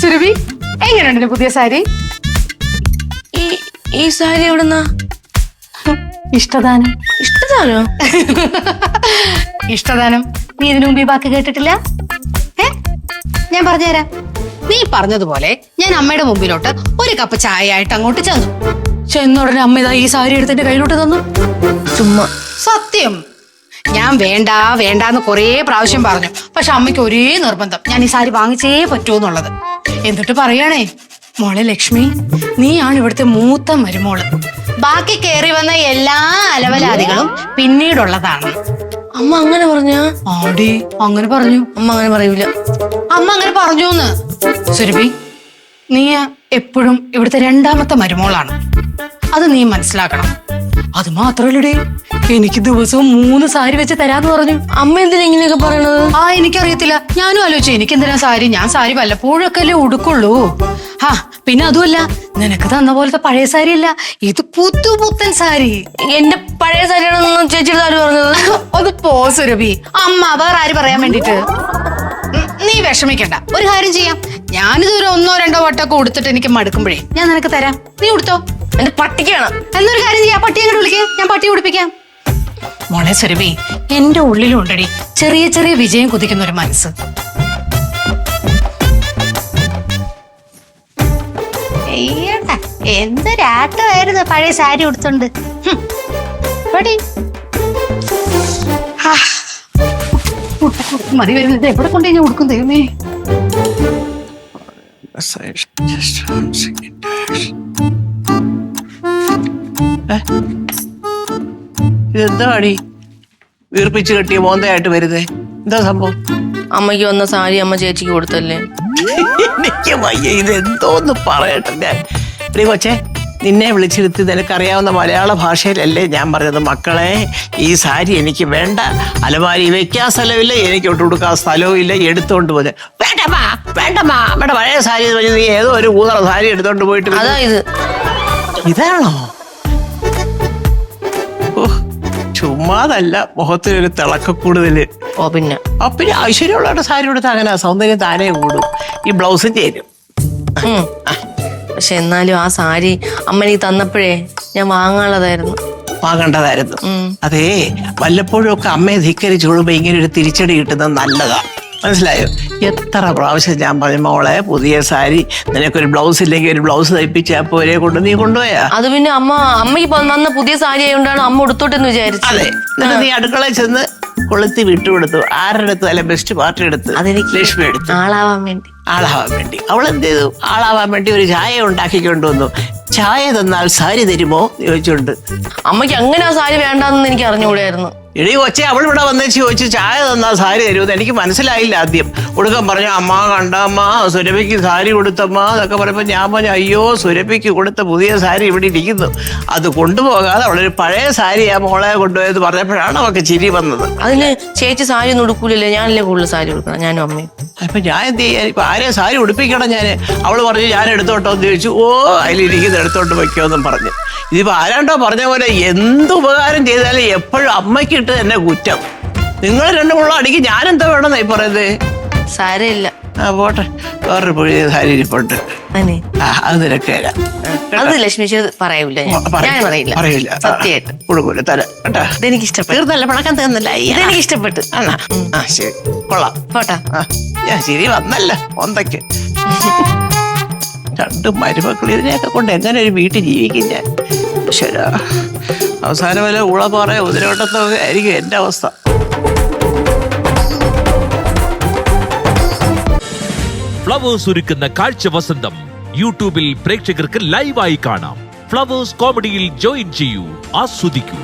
സുരഭി എങ്ങനെയുണ്ട് പുതിയ സാരി? ഈ ഈ സാരി എവിടുന്നാ? ഇഷ്ടദാനം. ഇഷ്ടദാനം? ഇഷ്ടദാനം. നീ ഇതിനു മുമ്പ് ഈ വാക്ക് കേട്ടിട്ടില്ല? ഏ? ഞാൻ പറഞ്ഞുതരാം. നീ പറഞ്ഞതുപോലെ ഞാൻ അമ്മയുടെ മുമ്പിലോട്ട് ഒരു കപ്പ് ചായ ആയിട്ട് അങ്ങോട്ട് ചെന്നു. ചെന്നുടനെ അമ്മ ഇതാ ഈ സാരി എടുത്തിന്റെ കയ്യിലോട്ട് തന്നു. ചുമ്മാ. സത്യം. ഞാൻ വേണ്ട വേണ്ടാന്ന് കുറേ പ്രാവശ്യം പറഞ്ഞു. പക്ഷെ അമ്മയ്ക്ക് ഒരേ നിർബന്ധം. ഞാൻ ഈ സാരി വാങ്ങിച്ചേ പറ്റൂന്നുള്ളത്. എന്നിട്ട് പറയണേ മോളെ ലക്ഷ്മി നീയാണ് ഇവിടുത്തെ മൂത്ത മരുമോൾ. ബാക്കി കയറി വന്ന എല്ലാ അലവലാദികളും പിന്നീടുള്ളതാണ്. അമ്മ അങ്ങനെ പറഞ്ഞ? ആടി അങ്ങനെ പറഞ്ഞു. അമ്മ അങ്ങനെ പറയൂല. അമ്മ അങ്ങനെ പറഞ്ഞു സുരഭി നീ എപ്പോഴും ഇവിടുത്തെ രണ്ടാമത്തെ മരുമോളാണ്. അത് നീ മനസ്സിലാക്കണം. അത് മാത്രല്ലേ എനിക്ക് ദിവസവും മൂന്ന് സാരി വെച്ച് തരാന്ന് പറഞ്ഞു. അമ്മ എന്തിനാ ഇങ്ങനെയൊക്കെ പറയണത്? ആ എനിക്കറിയത്തില്ല. ഞാനും ആലോചിച്ചു എനിക്ക് എന്തിനാ സാരി? ഞാൻ സാരി വല്ലപ്പോഴും ഒക്കെ അല്ലേ ഉടുക്കുള്ളൂ. ആ പിന്നെ അതുമല്ല നിനക്ക് തന്ന പോലത്തെ പഴയ സാരി അല്ല ഇത് പുത്തു പുത്തൻ സാരി. എന്റെ പഴയ സാരിയാണെന്ന് ചേച്ചിയുടെ സാരി പറഞ്ഞത്. അത് പോ സുരഭി. അമ്മ വേറെ ആര് പറയാൻ വേണ്ടിട്ട്? നീ വിഷമിക്കണ്ട. ഒരു കാര്യം ചെയ്യാം. ഞാനിതൊരു ഒന്നോ രണ്ടോ വട്ടമൊക്കെ ഉടുത്തിട്ട് എനിക്ക് മടുക്കുമ്പോഴേ ഞാൻ നിനക്ക് തരാം. നീ ഉടുത്തോ? എന്റെ പട്ടിക്കാണ് എന്നൊരു കാര്യം ചെയ്യാം പട്ടിയെ അങ്ങോട്ട് വിളിക്കേ. ഞാൻ പട്ടി കുടിപ്പിക്കാം മോളെ സുരഭി എന്റെ ഉള്ളിലുണ്ടടി ചെറിയ ചെറിയ വിജയം കുതിക്കുന്ന ഒരു മനസ്സ്. എന്തൊരാട്ടമായിരുന്നു പഴയ സാരി ഉടുത്തോണ്ട്. മതി വരുന്നത് എവിടെ കൊണ്ടു ഞാൻ ഉടുക്കും ദൈവമേ? ഇതെന്താ അടി വീർപ്പിച്ച് കെട്ടിയ മോന്തയായിട്ട് വരുന്നേ. എന്താ സംഭവം? അമ്മയ്ക്ക് വന്ന സാരി അമ്മ ചേച്ചിക്ക് കൊടുത്തല്ലേ? എനിക്ക് വയ്യ ഇതെന്തോന്ന് പറയട്ടെ ഞാൻ. എടീ കൊച്ചേ നിന്നെ വിളിച്ചിരുത്തി നിനക്കറിയാവുന്ന മലയാള ഭാഷയിലല്ലേ ഞാൻ പറഞ്ഞത്. മക്കളെ ഈ സാരി എനിക്ക് വേണ്ട. അലമാരി വെക്കാൻ സ്ഥലമില്ല എനിക്ക് ഇട്ട് കൊടുക്കാൻ സ്ഥലവും ഇല്ല എടുത്തോണ്ട് പോലെ വേണ്ടമ്മാ വേണ്ടമ്മാ വേണ്ട പഴയ സാരി നീ ഏതോ ഒരു ഊതറ സാരി എടുത്തോണ്ട് പോയിട്ട് ഇത്. ഇതാണോ? ചുമ്മാതല്ല മുഖത്തിനൊരു തിളക്ക കൂടുതൽ. ഓ പിന്നെ? അപ്പൊ പിന്നെ ഐശ്വര്യമുള്ളവരുടെ സാരി കൊടുത്താൽ അങ്ങനെ സൗന്ദര്യം താനേ കൂടും. ഈ ബ്ലൗസും ചേരും. ഉം. പക്ഷെ എന്നാലും ആ സാരി അമ്മ എനിക്ക് തന്നപ്പോഴേ ഞാൻ വാങ്ങാനുള്ളതായിരുന്നു. വാങ്ങേണ്ടതായിരുന്നു. ഉം. അതേ വല്ലപ്പോഴും ഒക്കെ അമ്മയെ ധിക്കരിച്ചോളുമ്പോ ഇങ്ങനെ ഒരു തിരിച്ചടി കിട്ടുന്നത് നല്ലതാ. മനസ്സിലായോ? എത്ര പ്രാവശ്യം ഞാൻ പറഞ്ഞു മോളെ പുതിയ സാരി നിനക്കൊരു ബ്ലൗസ് ഇല്ലെങ്കിൽ ഒരു ബ്ലൗസ് തയ്പ്പിച്ച പോരെ കൊണ്ട് നീ കൊണ്ടുപോയാ? അത് പിന്നെ അമ്മ അമ്മയ്ക്ക് ഇപ്പൊ വന്ന പുതിയ സാരി ആയതുകൊണ്ടാണ് അമ്മ ഉടുത്തോട്ടെന്ന് വിചാരിച്ചു അതെ. എന്നിട്ട് നീ അടുക്കളയിൽ ചെന്ന് കൊളുത്തി വിട്ടുകൊടുത്തു. ആരുടെ അടുത്ത് അല്ല ബെസ്റ്റ് പാർട്ടി എടുത്ത് അതെനിക്ക് ലക്ഷ്മി എടുത്തു. ആളാവാൻ വേണ്ടി. ആളാവാൻ വേണ്ടി. അവൾ എന്ത് ചെയ്തു? ആളാവാൻ വേണ്ടി ഒരു ചായ ഉണ്ടാക്കി കൊണ്ടുവന്നു ചായ തന്നാൽ സാരി തരുമോ? ചോദിച്ചുകൊണ്ട്. അമ്മയ്ക്ക് അങ്ങനെ ആ സാരി വേണ്ടാന്ന് എനിക്ക് അറിഞ്ഞുകൂടായിരുന്നു. എടീ കൊച്ചെ അവൾ ഇവിടെ വന്നേച്ച് ചോദിച്ചു ചായ തന്നാ സാരി തരുമെന്ന്. എനിക്ക് മനസ്സിലായില്ല ആദ്യം. കൊടുക്കാൻ പറഞ്ഞു അമ്മ കണ്ടമ്മ സുരഭിക്ക് സാരി കൊടുത്തമ്മ എന്നൊക്കെ പറയുമ്പോൾ ഞാൻ പറഞ്ഞു അയ്യോ സുരഭിക്ക് കൊടുത്ത പുതിയ സാരി ഇവിടെ ഇരിക്കുന്നു. അത് കൊണ്ടുപോകാതെ അവളൊരു പഴയ സാരി ആ മോളെ കൊണ്ടുപോയത് പറഞ്ഞപ്പോഴാണ് അവൾക്ക് ചിരി വന്നത്. അതിന് ചേച്ചി സാരി ഒന്നും ഉടുക്കൂലല്ലേ? ഞാനല്ലേ കൂടുതൽ സാരി കൊടുക്കണം ഞാനും അമ്മയും. അപ്പൊ ഞാൻ എന്ത് ചെയ്യാൻ ഇപ്പൊ ആരെയും സാരി ഉടുപ്പിക്കണം ഞാൻ അവൾ പറഞ്ഞു ഞാൻ എടുത്തോട്ടോ എന്ന് ചോദിച്ചു. ഓ അതിലിരിക്കുന്നത് എടുത്തോണ്ട് വയ്ക്കുമെന്നും പറഞ്ഞു. ഇതിപ്പോ ആരാണ്ടോ പറഞ്ഞ പോലെ എന്ത് ഉപകാരം ചെയ്താലും എപ്പോഴും അമ്മയ്ക്കിട്ട് തന്നെ കുറ്റം. നിങ്ങൾ രണ്ടും ഉള്ള അടിക്ക് ഞാൻ എന്താ വേണമെന്നായി പറയുന്നത്? സാരമില്ല. ആ പോട്ടെ. വേറൊരു പുഴ സാരി പോട്ടെ അനെ ആ അത് നിനക്ക് അത് ലക്ഷ്മി ചേച്ചി പറയൂല ഞാൻ. ഞാൻ പറയില്ല. പറയില്ല സത്യമായിട്ട്. കൊടുക്കൂല തരാം. കേട്ടാ? ഇതെനിക്ക് ഇഷ്ടപ്പെട്ടു തീർന്നല്ല പണക്കം തീർന്നല്ല. ഇതെനിക്ക് ഇഷ്ടപ്പെട്ടു ആണോ ആ ശരി. കൊള്ളാം. പോട്ടാ. ആ, ഞാൻ ശരി വന്നല്ല. ഒന്തയ്ക്ക് രണ്ട് മരുമക്കൾ ഇതിനെയൊക്കെ കൊണ്ട് എങ്ങനെ ഒരു വീട്ടിൽ ജീവിക്കും ഞാൻ ശരാ അവസാനം വല്ല ഉളപാറ ഉതിരോട്ടത്തൊക്കെ ആയിരിക്കും എന്റെ അവസ്ഥ. ഫ്ലവേഴ്സ് ഒരുക്കുന്ന കാഴ്ച വസന്തം യൂട്യൂബിൽ പ്രേക്ഷകർക്ക് ലൈവായി കാണാം. ഫ്ലവേഴ്സ് കോമഡിയിൽ ജോയിൻ ചെയ്യൂ ആസ്വദിക്കൂ.